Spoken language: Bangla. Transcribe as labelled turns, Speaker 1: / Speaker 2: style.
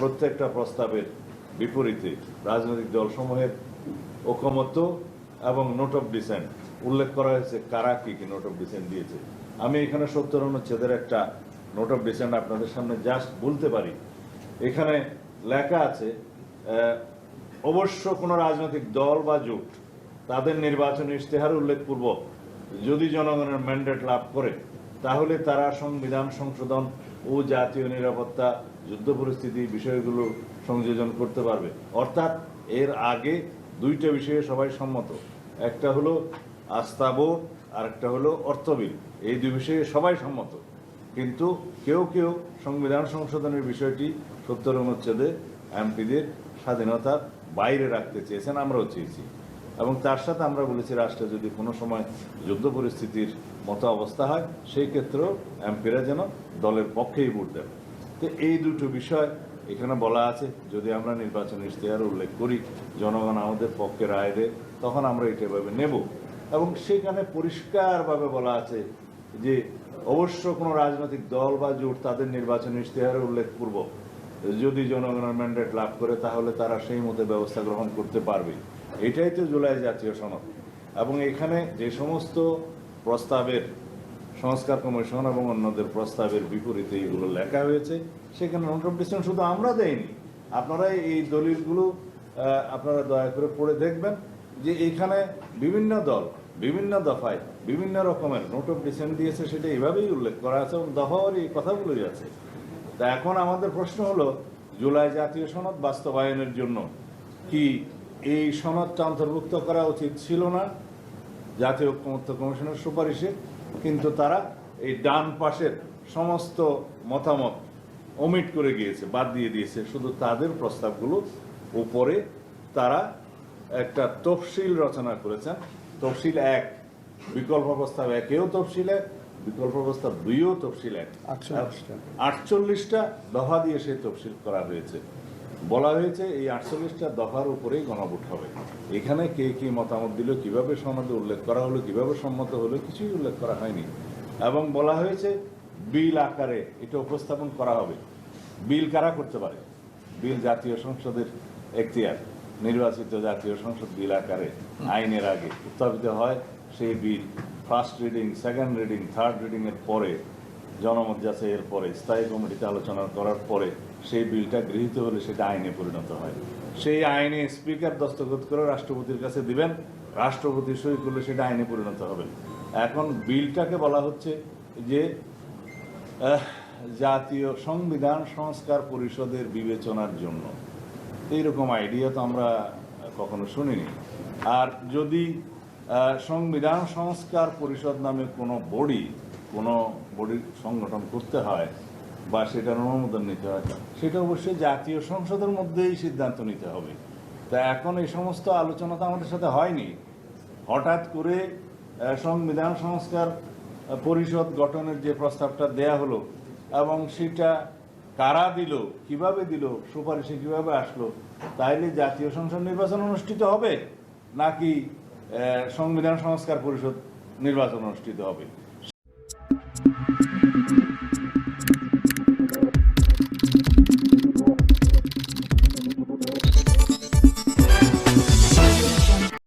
Speaker 1: প্রত্যেকটা প্রস্তাবের বিপরীতে রাজনৈতিক দলসমূহের ঐকমত্য এবং নোট অফ ডিসেন্ট উল্লেখ করা হয়েছে। কারা কী কী নোট অফ ডিসেন্ট দিয়েছে? আমি এখানে সত্তর অনুচ্ছেদের একটা নোট অফ ডিসেন্ট আপনাদের সামনে জাস্ট বলতে পারি। এখানে লেখা আছে অবশ্য কোনো রাজনৈতিক দল বা জোট তাদের নির্বাচনী ইশতেহার উল্লেখপূর্বক যদি জনগণের ম্যান্ডেট লাভ করে তাহলে তারা সংবিধান সংশোধন ও জাতীয় নিরাপত্তা, যুদ্ধ পরিস্থিতি বিষয়গুলো সংযোজন করতে পারবে। অর্থাৎ এর আগে দুইটা বিষয়ে সবাই সম্মত। একটা হলো আস্তাবোধ আর একটা হলো অর্থবিল এই দুই বিষয়ে সবাই সম্মত। কিন্তু কেউ কেউ সংবিধান সংশোধনের বিষয়টি সত্তর অনুচ্ছেদে এমপিদের স্বাধীনতার বাইরে রাখতে চেয়েছেন, আমরাও চেয়েছি। এবং তার সাথে আমরা বলেছি, রাষ্ট্রে যদি কোনো সময় যুদ্ধ পরিস্থিতির মতো অবস্থা হয়, সেই ক্ষেত্রেও এমপিরা যেন দলের পক্ষেই ভোট দেন। তো এই দুটো বিষয় এখানে বলা আছে। যদি আমরা নির্বাচন ইশতেহার উল্লেখ করি, জনগণ আমাদের পক্ষে রায় দেয়, তখন আমরা এটা এভাবে নেব। এবং সেখানে পরিষ্কারভাবে বলা আছে যে, অবশ্য কোনো রাজনৈতিক দল বা জোট তাদের নির্বাচন ইশতেহারে উল্লেখপূর্বক, যদি জনগণের ম্যান্ডেট লাভ করে, তাহলে তারা সেই মতো ব্যবস্থা গ্রহণ করতে পারবে। এটাই তো জুলাই জাতীয় সনদ। এবং এখানে যে সমস্ত প্রস্তাবের, সংস্কার কমিশন এবং অন্যদের প্রস্তাবের বিপরীতে এগুলো লেখা হয়েছে, সেখানে নোট অফ ডিসিশন শুধু আমরা দেইনি। আপনারা এই দলিলগুলো আপনারা দয়া করে পড়ে দেখবেন যে এখানে বিভিন্ন দল, বিভিন্ন দফায় বিভিন্ন রকমের নোট অফ ডিসেন্ট দিয়েছে, সেটা এভাবেই উল্লেখ করা আছে এবং দফাওয়ার এই কথাগুলোই আছে। তা এখন আমাদের প্রশ্ন হলো, জুলাই জাতীয় সনদ বাস্তবায়নের জন্য কি এই সনদটা অন্তর্ভুক্ত করা উচিত ছিল না। জাতীয় ঐক্যমত্য কমিশনের সুপারিশে কিন্তু তারা এই ডান পাশের সমস্ত মতামত ওমিট করে গিয়েছে বাদ দিয়ে দিয়েছে। শুধু তাদের প্রস্তাবগুলো উপরে তারা একটা তফসিল রচনা করেছেন। তফসিল এক বিকল্প প্রস্তাব একেও তফসিল এক বিকল্প প্রস্তাব দুইও তফসিল এক।
Speaker 2: আটচল্লিশটা।
Speaker 1: দফা দিয়ে সেই তফসিল করা হয়েছে। বলা হয়েছে এই আটচল্লিশটা দফার উপরেই গণভোট হবে। এখানে কে কি মতামত দিল, কীভাবে সনদে উল্লেখ করা হলো, কীভাবে সম্মত হলো, কিছুই উল্লেখ করা হয়নি। এবং বলা হয়েছে বিল আকারে এটা উপস্থাপন করা হবে। বিল কারা করতে পারে? বিল জাতীয় সংসদের এখতিয়ার। নির্বাচিত জাতীয় সংসদ বিল আকারে, আইনের আগে উত্থাপিত হয় সেই বিল। First reading, second reading, third reading এর পরে, জনমত যাচাইয়ের পরে, স্থায়ী কমিটিতে আলোচনা করার পরে সেই বিলটা গৃহীত হলে সেটা আইনে পরিণত হয়। সেই আইনে স্পিকার দস্তখত করে রাষ্ট্রপতির কাছে দিবেন, রাষ্ট্রপতি সই করলে সেটা আইনে পরিণত হবে। এখন বিলটাকে বলা হচ্ছে যে জাতীয় সংবিধান সংস্কার পরিষদের বিবেচনার জন্য। এইরকম আইডিয়া তো আমরা কখনো শুনিনি। আর যদি সংবিধান সংস্কার পরিষদ নামে কোনো বডি কোনো বডি সংগঠন করতে হয় বা সেটার অনুমোদন নিতে হয়। সেটা অবশ্যই জাতীয় সংসদের মধ্যেই সিদ্ধান্ত নিতে হবে। তা এখন এই সমস্ত আলোচনা তো আমাদের সাথে হয়নি। হঠাৎ করে সংবিধান সংস্কার পরিষদ গঠনের যে প্রস্তাবটা দেয়া হলো এবং সেটা কারা দিল, কীভাবে দিল, সুপারিশে কীভাবে আসলো, তাইলে জাতীয় সংসদ নির্বাচন অনুষ্ঠিত হবে নাকি সংবিধান সংস্কার পরিষদ নির্বাচন অনুষ্ঠিত হবে?